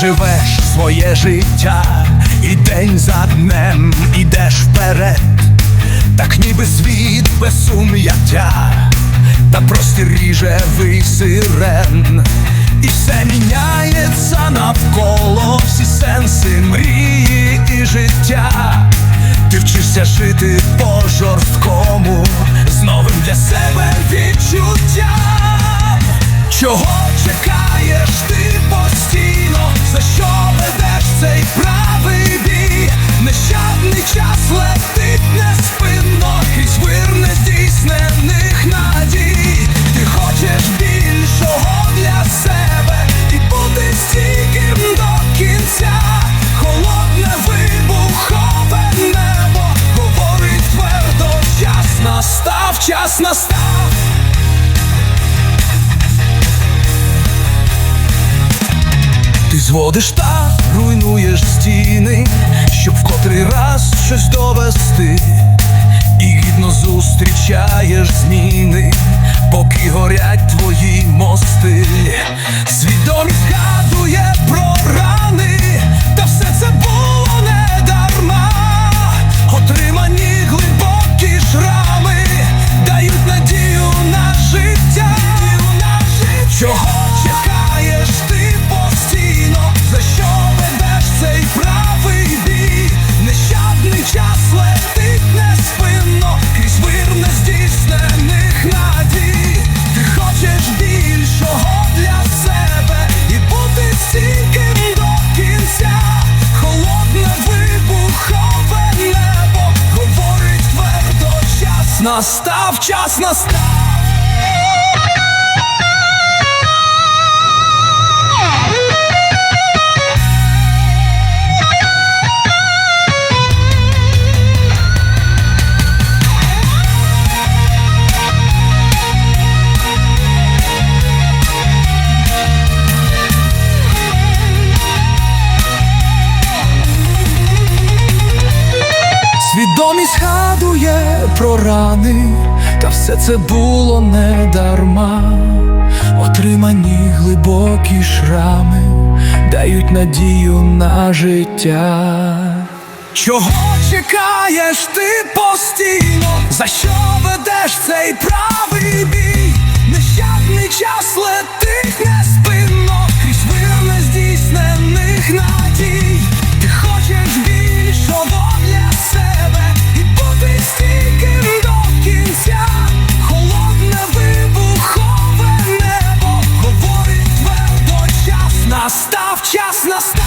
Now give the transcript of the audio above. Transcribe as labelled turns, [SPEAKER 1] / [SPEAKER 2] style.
[SPEAKER 1] живеш своє життя, і день за днем ідеш вперед, так ніби світ без сум'яття, та простір ріжевий сирен, і все міняється навколо, всі сенси мрії і життя. Ти вчишся жити по жорсткому, з новим для себе відчуттям. Чого чекаєш настав. Ти зводиш та руйнуєш стіни, щоб в котрий раз щось довести, і гідно зустрічаєш зміни, Настав час настав. Свідомість згадує про рани, та все це було не дарма. Отримані глибокі шрами дають надію на життя. Чого чекаєш ти постійно? За що ведеш Настав час настав.